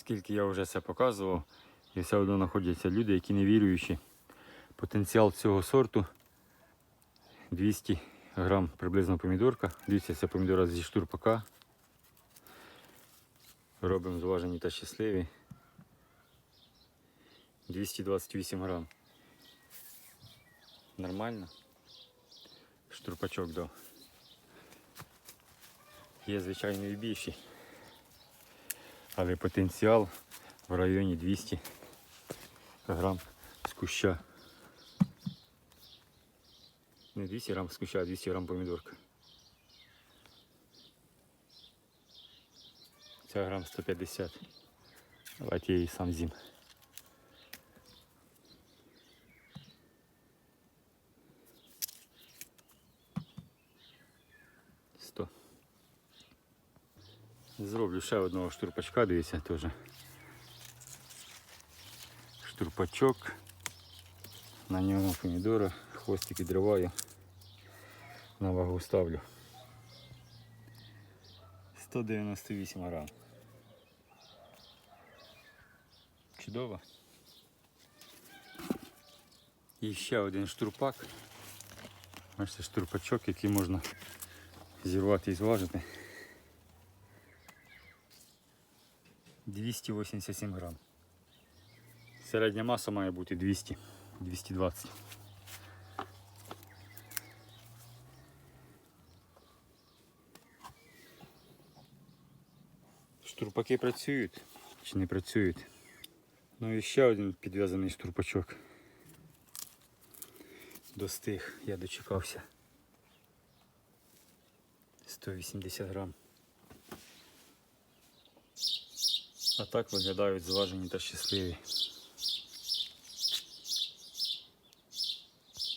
скільки я вже це показував, і все одно знаходяться люди, які не віруючі. Потенціал цього сорту 200 грам приблизно помідорка. Дивіться, це помідора зі штурпака. Робимо зважені та щасливі. 228 грам. Нормально. Штурпачок дав. Є звичайно і більші. Але потенціал в районі 200 грам з куща. Не 200 грам з куща, а 200 грам помідорка. Ця грам 150. Давайте я її сам з'їм. Зроблю ще одного штурпачка, дивіться теж. Штурпачок. На ньому помідора, хвостик відриваю. На вагу ставлю. 198 грам. Чудово. І ще один штурпак. Бачите, штурпачок, який можна зірвати і зважити. 287 грам. Середня маса має бути 200, 220. Штурпаки працюють чи не працюють. Ну і ще один підв'язаний штурпачок. Достиг, я дочекався. 180 грам. А так виглядають зважені та щасливі.